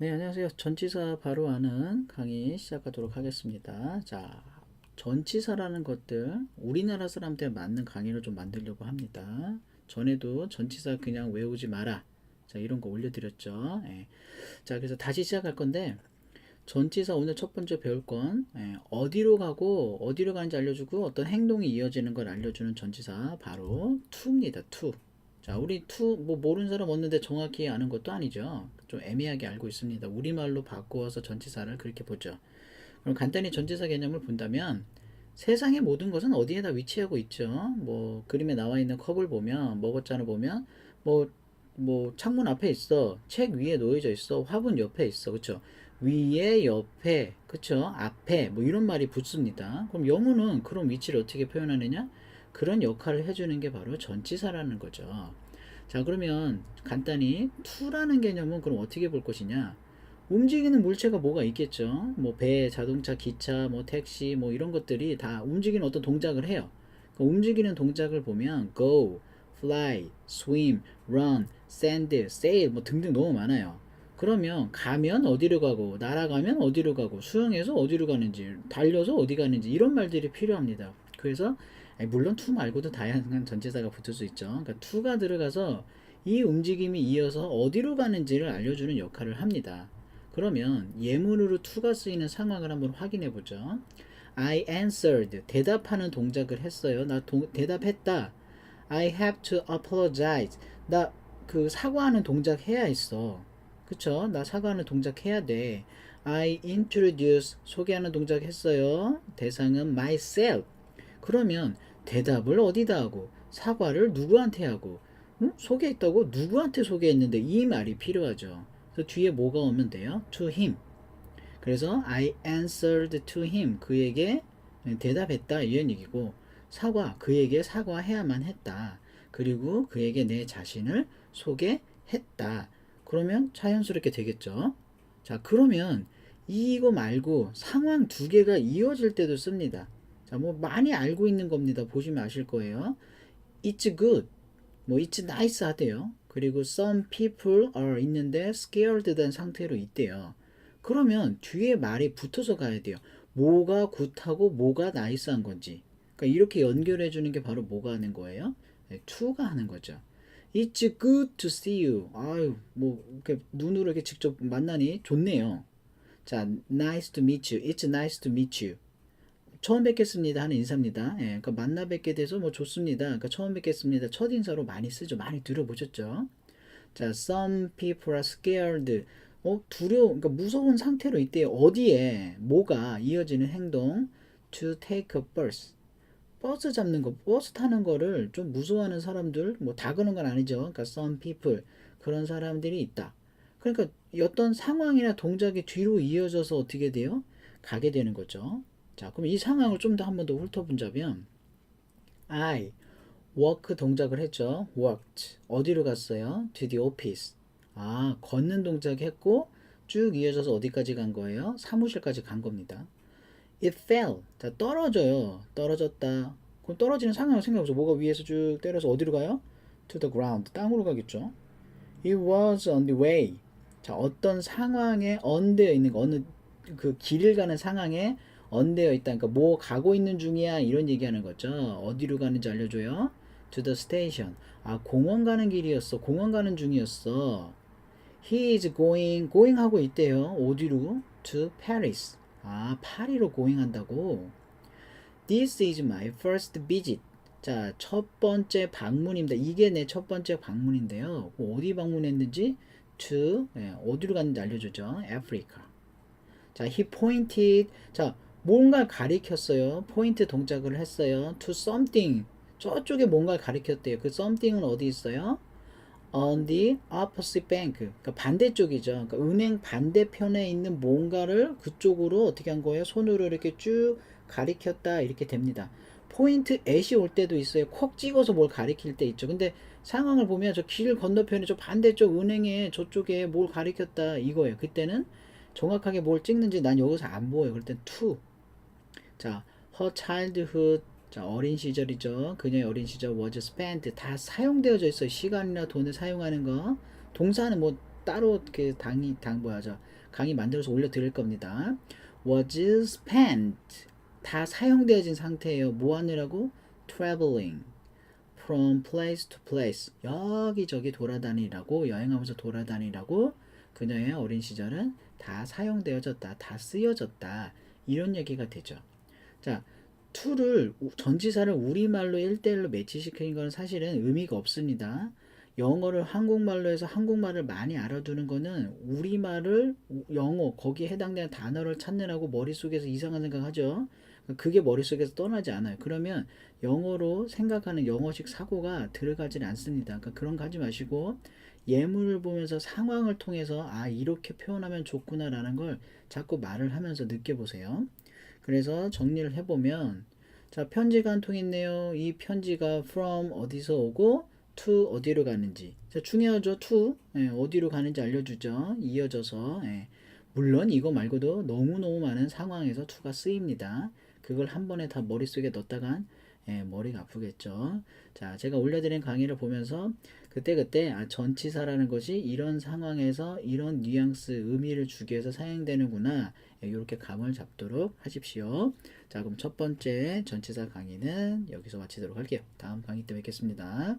네, 안녕하세요. 전치사 바로 하는 강의 시작하도록 하겠습니다. 자, 전치사라는 것들 우리나라 사람한테 맞는 강의를 좀 만들려고 합니다. 전에도 전치사 그냥 외우지 마라. 자, 이런 거 올려드렸죠. 예. 자, 그래서 다시 시작할 건데 전치사 오늘 첫 번째 배울 건 예, 어디로 가고 어디로 가는지 알려주고 어떤 행동이 이어지는 걸 알려주는 전치사 바로 to입니다. to. 자, 우리 to 뭐 모르는 사람 없는데 정확히 아는 것도 아니죠. 좀 애매하게 알고 있습니다. 우리말로 바꾸어서 전치사를 그렇게 보죠. 그럼 간단히 전치사 개념을 본다면 세상의 모든 것은 어디에다 위치하고 있죠. 뭐 그림에 나와 있는 컵을 보면 먹었잖아 보면 뭐뭐 창문 앞에 있어. 책 위에 놓여져 있어. 화분 옆에 있어. 그쵸 위에 옆에 그쵸 앞에 뭐 이런 말이 붙습니다. 그럼 영어는 그런 위치를 어떻게 표현하느냐? 그런 역할을 해주는 게 바로 전치사라는 거죠. 자, 그러면 간단히 to라는 개념은 그럼 어떻게 볼 것이냐? 움직이는 물체가 뭐가 있겠죠? 뭐 배, 자동차, 기차, 뭐 택시, 뭐 이런 것들이 다 움직이는 어떤 동작을 해요. 그 움직이는 동작을 보면 go, fly, swim, run, send, sail 뭐 등등 너무 많아요. 그러면 가면 어디로 가고 날아가면 어디로 가고 수영해서 어디로 가는지 달려서 어디 가는지 이런 말들이 필요합니다. 그래서 물론 to 말고도 다양한 전체사가 붙을 수 있죠. 그러니까 to가 들어가서 이 움직임이 이어서 어디로 가는지를 알려주는 역할을 합니다. 그러면 예문으로 to가 쓰이는 상황을 한번 확인해 보죠. I answered 대답하는 동작을 했어요. 나 동, 대답했다. I have to apologize. 나 그 사과하는 동작 해야 했어. 그쵸? 나 사과하는 동작 해야 돼. I introduce 소개하는 동작 했어요. 대상은 myself. 그러면 대답을 어디다 하고 사과를 누구한테 하고 응? 소개했다고 누구한테 소개했는데 이 말이 필요하죠. 그래서 뒤에 뭐가 오면 돼요? To him. 그래서 I answered to him. 그에게 대답했다 이런 얘기고 사과 그에게 사과해야만 했다. 그리고 그에게 내 자신을 소개했다. 그러면 자연스럽게 되겠죠. 자, 그러면 이거 말고 상황 두 개가 이어질 때도 씁니다. 자, 뭐 많이 알고 있는 겁니다. 보시면 아실 거예요. It's good. 뭐 it's nice 하대요. 그리고 some people are 있는데 scared 된 상태로 있대요. 그러면 뒤에 말이 붙어서 가야 돼요. 뭐가 굿하고 뭐가 나이스한 건지. 그러니까 이렇게 연결해 주는 게 바로 뭐가 하는 거예요? 네, to가 하는 거죠. It's good to see you. 아유, 뭐 이렇게 눈으로 이렇게 직접 만나니 좋네요. 자, nice to meet you. It's nice to meet you. 처음 뵙겠습니다 하는 인사입니다. 예, 그러니까 만나 뵙게 돼서 뭐 좋습니다. 그러니까 처음 뵙겠습니다. 첫 인사로 많이 쓰죠. 많이 들어보셨죠? 자, some people are scared. 어, 두려워, 그러니까 무서운 상태로 있대요. 어디에 뭐가 이어지는 행동? To take a bus. 버스 잡는 거, 버스 타는 거를 좀 무서워하는 사람들, 뭐 다 그런 건 아니죠. 그러니까 some people 그런 사람들이 있다. 그러니까 어떤 상황이나 동작이 뒤로 이어져서 어떻게 돼요? 가게 되는 거죠. 자, 그럼 이 상황을 좀 더 한 번 더 훑어본다면 I walk 동작을 했죠. walked. 어디로 갔어요? to the office. 아, 걷는 동작 했고 쭉 이어져서 어디까지 간 거예요? 사무실까지 간 겁니다. It fell. 자, 떨어져요. 떨어졌다. 그럼 떨어지는 상황을 생각해보죠. 뭐가 위에서 쭉 때려서 어디로 가요? To the ground. 땅으로 가겠죠. It was on the way. 자, 어떤 상황에 언되어 있는 거, 어느 그 길을 가는 상황에 언되어 있다. 그러니까 뭐 가고 있는 중이야. 이런 얘기하는 거죠. 어디로 가는지 알려줘요. To the station. 아, 공원 가는 길이었어. 공원 가는 중이었어. He is going, going 하고 있대요. 어디로? To Paris. 아, 파리로 going 한다고. This is my first visit. 자, 첫 번째 방문입니다. 이게 내 첫 번째 방문인데요. 어디 방문했는지 to 예, 어디로 갔는지 알려주죠. Africa. 자, he pointed. 자, 뭔가 가리켰어요. 포인트 동작을 했어요. to something. 저쪽에 뭔가를 가리켰대요. 그 something은 어디 있어요? on the opposite bank. 그러니까 반대쪽이죠. 그러니까 은행 반대편에 있는 뭔가를 그쪽으로 어떻게 한 거예요? 손으로 이렇게 쭉 가리켰다 이렇게 됩니다. 포인트 at이 올 때도 있어요. 콕 찍어서 뭘 가리킬 때 있죠. 근데 상황을 보면 저 길 건너편에 저 반대쪽 은행에 저쪽에 뭘 가리켰다 이거예요. 그때는 정확하게 뭘 찍는지 난 여기서 안 보여요. 그럴 땐 to. 자, her childhood 자, 어린 시절이죠. 그녀의 어린 시절 was spent 다 사용되어져 있어요. 시간이나 돈을 사용하는 거. 동사는 뭐 따로 그 당이 당 뭐야 저 강의 만들어서 올려 드릴 겁니다. was spent 다 사용되어진 상태예요. 뭐 하느라고? traveling from place to place 여기저기 돌아다니라고 여행하면서 돌아다니라고 그녀의 어린 시절은 다 사용되어졌다 다 쓰여졌다 이런 얘기가 되죠 자 to를 우- 전치사를 우리말로 1대1로 매치시키는 건 사실은 의미가 없습니다 영어를 한국말로 해서 한국말을 많이 알아두는 거는 우리말을 우- 영어 거기에 해당되는 단어를 찾느라고 머릿속에서 이상한 생각하죠 그게 머릿속에서 떠나지 않아요 그러면 영어로 생각하는 영어식 사고가 들어가질 않습니다. 그러니까 그런 거 하지 마시고 예문을 보면서 상황을 통해서 아 이렇게 표현하면 좋구나라는 걸 자꾸 말을 하면서 느껴보세요. 그래서 정리를 해보면 자 편지가 한 통 있네요. 이 편지가 from 어디서 오고 to 어디로 가는지 자, 중요하죠. to 예, 어디로 가는지 알려주죠. 이어져서 예. 물론 이거 말고도 너무너무 많은 상황에서 to가 쓰입니다. 그걸 한 번에 다 머릿속에 넣었다간 예, 머리가 아프겠죠. 자, 제가 올려드린 강의를 보면서 그때그때 아, 전치사라는 것이 이런 상황에서 이런 뉘앙스, 의미를 주기 위해서 사용되는구나. 예, 이렇게 감을 잡도록 하십시오. 자, 그럼 첫 번째 전치사 강의는 여기서 마치도록 할게요. 다음 강의 때 뵙겠습니다.